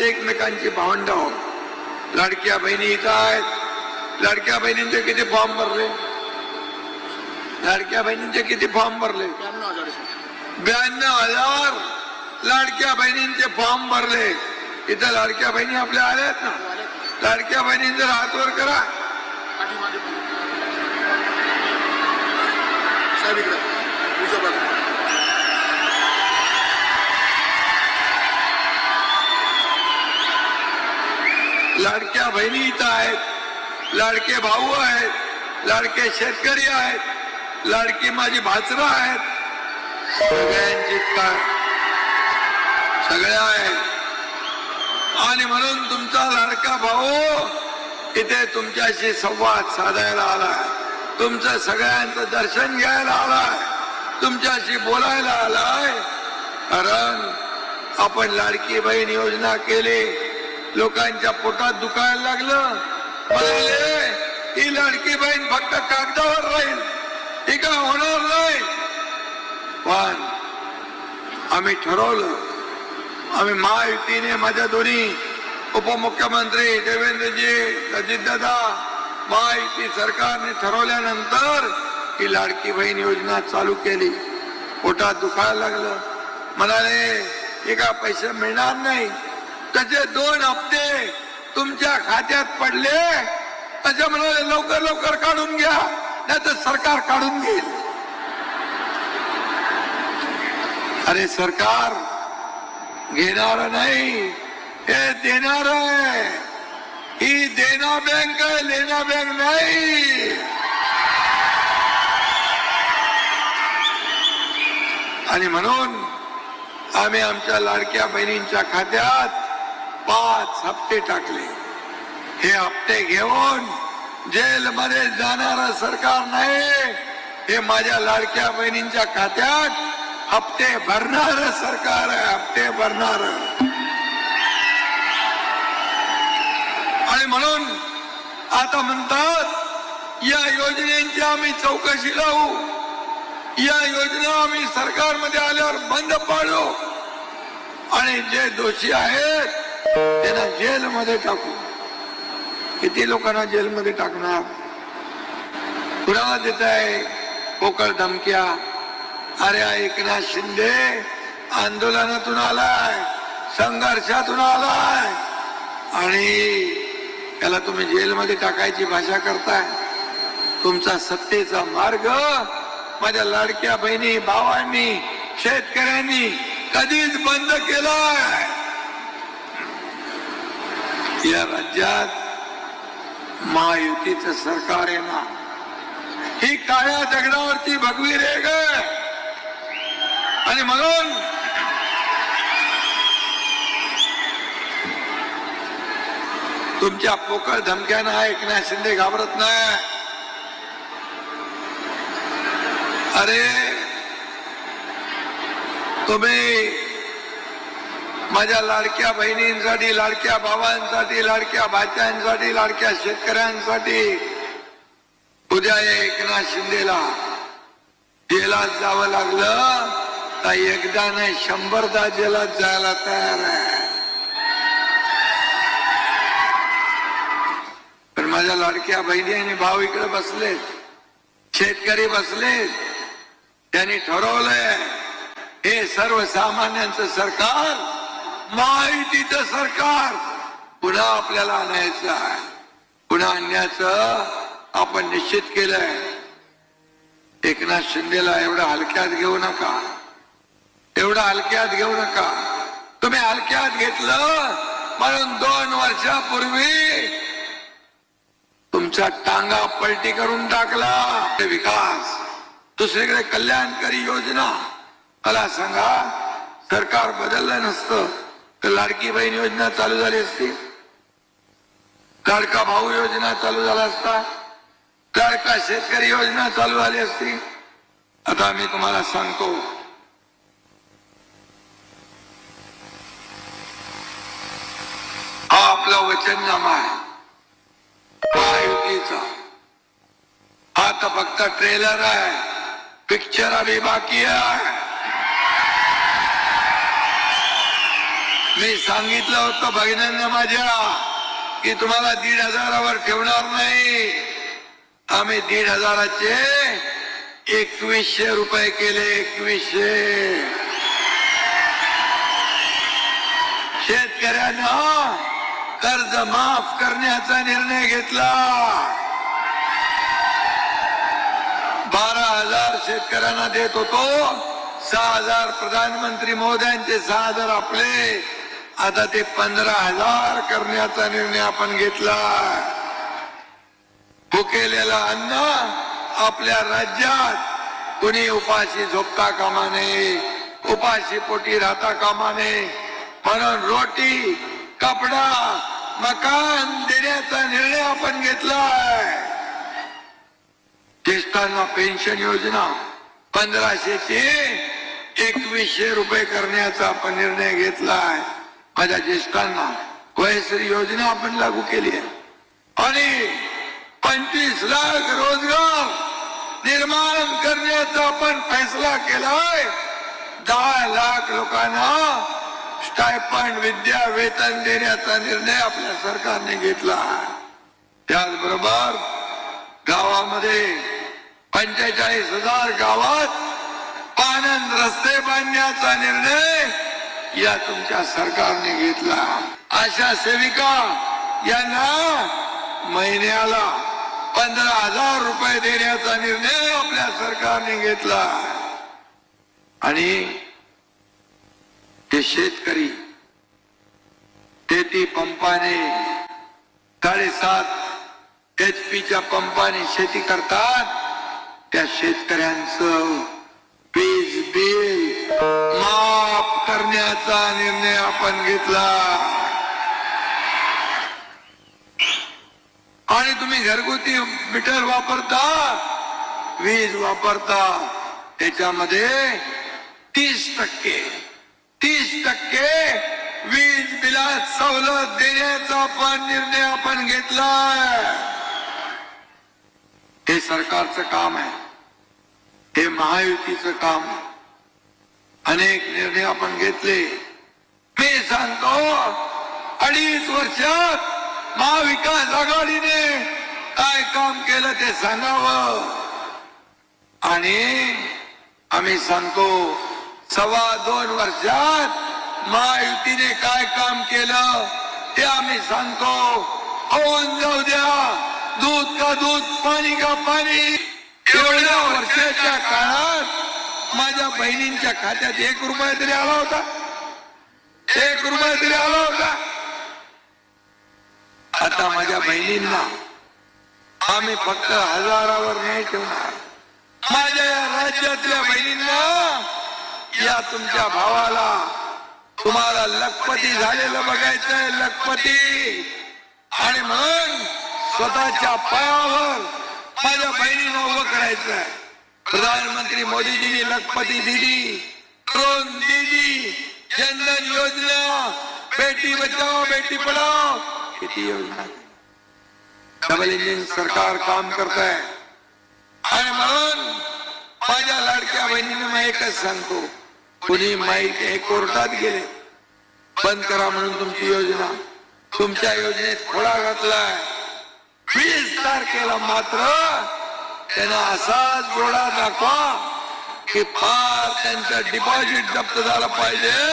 एकमेकांची भावंड लाडक्या बहिणी इथं आहेत. लाडक्या बहिणींचे किती फॉर्म भरले? लाडक्या बहिणींचे किती फॉर्म भरले? ब्याण्णव हज़ार लाडक्या बहिणींचे फॉर्म भरले. इथं लाडक्या बहिणी आपल्या आल्यात ना? हो, आले आहेत. लाडक्या बहिणींचे हात वर करा. साहेब लाडक्या बहिणी इथं आहेत लाडके भाऊ आहेत लाडके शेतकरी आहेत लाडकी माझी भाचरं आहेत. सगळ्यांची काय सगळ्या आहेत. आणि म्हणून तुमचा लाडका भाऊ इथे तुमच्याशी संवाद साधायला आलाय तुमचं सगळ्यांचं दर्शन घ्यायला आलाय तुमच्याशी बोलायला आलाय कारण आपण लाडकी बहीण योजना केली. लोकांच्या पोटात दुखायला लागलं. म्हणाले ही लाडकी बहीण फक्त कागदावर राहील. ही का होणार नाही? पण आम्ही ठरवलं. आम्ही महायुतीने माझ्या दोन्ही उपमुख्यमंत्री देवेंद्रजी अजितदादा महायुती सरकारने ठरवल्यानंतर ही लाडकी बहीण योजना चालू केली. पोटात दुखायला लागलं. म्हणाले हे का पैसे मिळणार नाही? त्याचे दोन हप्ते तुमच्या खात्यात पडले त्याच्या म्हणाले लवकर लवकर काढून घ्या नाही तर सरकार काढून घेईल. अरे सरकार घेणार नाही हे देणार आहे. ही देना बँक आहे लेना बँक नाही. आणि म्हणून आम्ही आमच्या लाडक्या बहिणींच्या खात्यात पाच हप्ते टाकले. हे हप्ते घेऊन जेलमध्ये जाणार सरकार नाही हे माझ्या लाडक्या बहिणींच्या खात्यात हप्ते भरणार सरकार आहे हप्ते भरणार. आणि म्हणून आता म्हणतात या योजनेची आम्ही चौकशी लावू. या योजना आम्ही सरकारमध्ये आल्यावर बंद पाडू. आणि जे दोषी आहेत त्याला जेलमध्ये टाकू. किती लोकांना जेलमध्ये टाकणार? पुरावा देत आहे पोकळ धमक्या. अरे एकनाथ शिंदे आंदोलनातून आलाय संघर्षातून आलाय. आणि त्याला तुम्ही जेलमध्ये टाकायची भाषा करताय. तुमचा सत्तेचा मार्ग माझ्या लाडक्या बहिणी भावांनी शेतकऱ्यांनी कधीच बंद केलाय. या राज्यात महायुतीचं सरकार आहे ना ही काळ्या दगडावरती भगवी रेग ग आणि म्हणून तुमच्या पोकळ धमक्यानं एकनाथ शिंदे घाबरत नाही. अरे तुम्ही माझ्या लाडक्या बहिणींसाठी लाडक्या भावांसाठी लाडक्या भाच्यांसाठी लाडक्या शेतकऱ्यांसाठी उद्या एकनाथ शिंदेला. जेलात जावं लागलं तर एकदा नाही शंभरदा जेलात जायला तयार आहे. पण माझ्या लाडक्या बहिणी आणि भाऊ इकडे बसलेत. शेतकरी बसलेत. त्यांनी ठरवलंय हे सर्वसामान्यांचं सरकार माहितीचं सरकार पुन्हा आपल्याला आणायचं आहे. पुन्हा आणण्याचं आपण निश्चित केलंय. एकनाथ शिंदेला एवढं हलक्यात घेऊ नका. एवढं हलक्यात घेऊ नका. तुम्ही हलक्यात घेतलं म्हणून दोन वर्षापूर्वी तुमचा टांगा पलटी करून टाकला. ते विकास. दुसरीकडे कल्याणकारी योजना. मला सांगा सरकार बदललं नसतं. तर लाडकी बहीण योजना चालू झाली भाऊ योजना चालू झाला असता. योजना चालू आता मी तुम्हाला सांगतो. हा आपला वचननामा आहे. महायुतीचा. हा फक्त ट्रेलर आहे. पिक्चर अभी बाकी आहे. मी सांगितलं होतं भगिनींना माझ्या की तुम्हाला दीड हजारावर ठेवणार नाही. आम्ही दीड हजाराचे एकवीसशे रुपये केले एकवीसशे. शेतकऱ्यांना कर्ज माफ करण्याचा निर्णय घेतला. बारा हजार शेतकऱ्यांना देत होतो. सहा हजार प्रधानमंत्री मोद्यांचे सहा हजार आपले. आता ते पंधरा हजार करण्याचा निर्णय आपण घेतला. भुकेलेला अन्न आपल्या राज्यात कुणी उपाशी झोपता कामा नये उपाशी पोटी राहता कामा नये. म्हणून रोटी कपडा मकान देण्याचा निर्णय आपण घेतलाय. ज्येष्ठांना पेन्शन योजना पंधराशेचे एकवीसशे रुपये करण्याचा आपण निर्णय घेतलाय. माझ्या ज्येष्ठांना वयश्री योजना आपण लागू केली आहे. आणि पंचवीस लाख रोजगार निर्माण करण्याचा आपण फैसला केलाय दहा लाख लोकांना स्टायपंड विद्या वेतन देण्याचा निर्णय आपल्या सरकारने घेतला त्याचबरोबर गावामध्ये पंचेचाळीस हजार गावात पानंद रस्ते बांधण्याचा निर्णय या तुमच्या सरकारने घेतला. अशा सेविका यांना महिन्याला पंधरा हजार रुपये देण्याचा निर्णय आपल्या सरकारने घेतला. आणि ते शेतकरी तेती पंपाने साडेसात एच पीच्या पंपाने शेती करतात. त्या शेतकऱ्यांचं वीज बिल मा करण्याचा निर्णय आपण घेतला. आणि तुम्ही घरगुती मीटर वापरता वीज वापरता त्याच्यामध्ये तीस टक्के तीस टक्के वीज बिलात सवलत देण्याचा पण निर्णय आपण घेतला. हे सरकारचं काम आहे. हे महायुतीचं काम आहे. अनेक निर्णय आपण घेतले. मी सांगतो अडीच वर्षात महाविकास आघाडीने काय काम केलं ते सांगावं. आणि आम्ही सांगतो सव्वा दोन वर्षात महायुतीने काय काम केलं ते आम्ही सांगतो. होऊन जाऊ द्या दूध का दूध पाणी का पाणी. एवढ्या वर्षाच्या काळात माझ्या बहिणींच्या खात्यात एक रुपया तरी आला होता. एक रुपया तरी आला होता. आता माझ्या बहिणींना आम्ही फक्त हजारावर नाही ठेवणार. माझ्या या राज्यातल्या बहिणींना या तुमच्या भावाला तुम्हाला लखपती झालेलं बघायचंय लखपती. आणि म्हणून स्वतःच्या पायावर माझ्या बहिणीनं उभं करायचंय. प्रधानमंत्री मोदीजींनी लखपती दिली ड्रोन दीदी, जनधन योजना, बेटी बचाओ, बेटी पढाओ। किती योजना। डबल इंजिन सरकार काम करत आहे आणि म्हणून माझ्या लाडक्या बहिणीने मी एकच सांगतो कुणी माईक हे कोर्टात गेले बंद करा म्हणून तुमची योजना। तुमच्या योजनेत खोडा घातलाय वीस तारखेला मात्र त्यांना असा जोडा दाखवा की फार त्यांचं डिपॉझिट जप्त झालं पाहिजे.